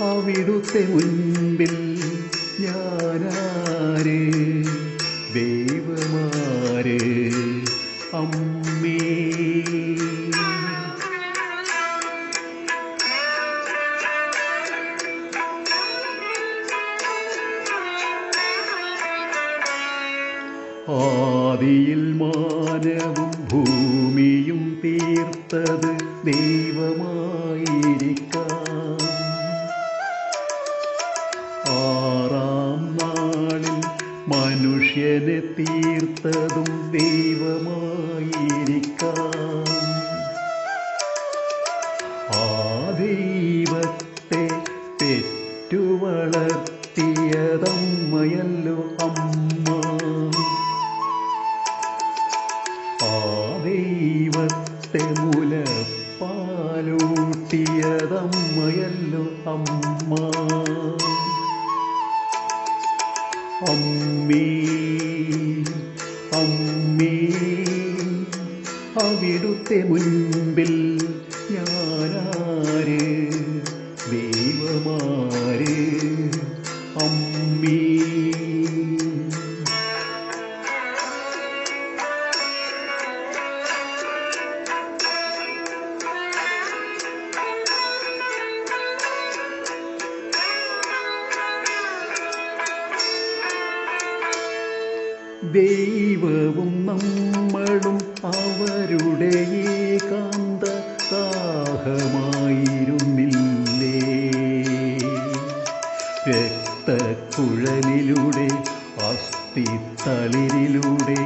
അവിടുത്തെ മുൻപിൽ ഞാനാരേ ദൈവമാര് ആദിയിൽ മാനവും ഭൂമിയും തീർത്തത് ദൈവമായിരിക്കാം. ആറാം നാളിൽ മനുഷ്യനെ തീർത്തതും ദൈവമായിരിക്കാം. ആ ദൈവത്തെ പെറ്റുവളർത്തിയതമ്മയല്ലോ. മുലപ്പാലൂട്ടിയതമ്മയല്ലോ അമ്മ. അമ്മീ അമ്മീ അവിടുത്തെ മുൻപിൽ ദൈവവും നമ്മളും അവരുടെ ഏകാന്ത ദാഹമായിരുന്നില്ലേ രക്തക്കുഴലിലൂടെ അസ്ഥിത്തളിരിലൂടെ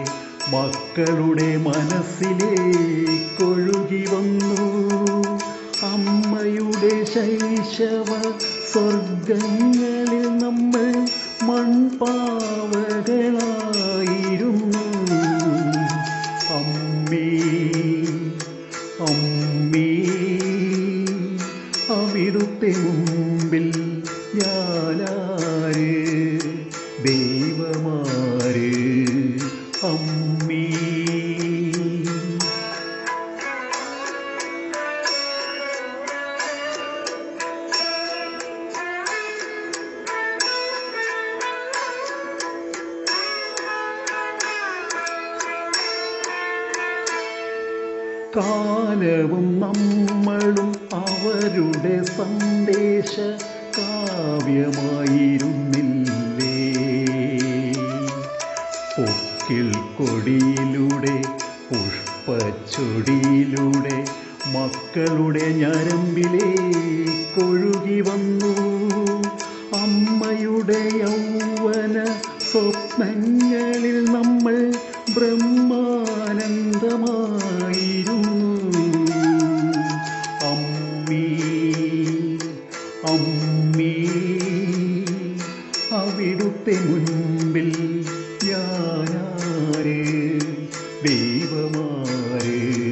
മക്കളുടെ മനസ്സിലേക്കൊഴുകി വന്നു. അമ്മയുടെ ശൈശവ സ്വർഗങ്ങളിൽ നമ്മൾ മൺപാവകളായിരുന്നു അമ്മേ കാലവും നമ്മളും അവരുടെ സന്ദേശ കാവ്യമായിരുന്നില്ലേ? പൊക്കിൽ കൊടിയിലൂടെ പുഷ്പച്ചൊടിയിലൂടെ മക്കളുടെ ഞരമ്പിലേക്കൊഴുകി വന്നു. അമ്മയുടെ യൗവന സ്വപ്നങ്ങളിൽ നമ്മൾ ബ്രഹ്മാനന്ദമായിരുന്നു നമ്മിൽ അവിടുത്തെ മുൻപിൽ ഞാനാരേ? ദൈവമാരേ?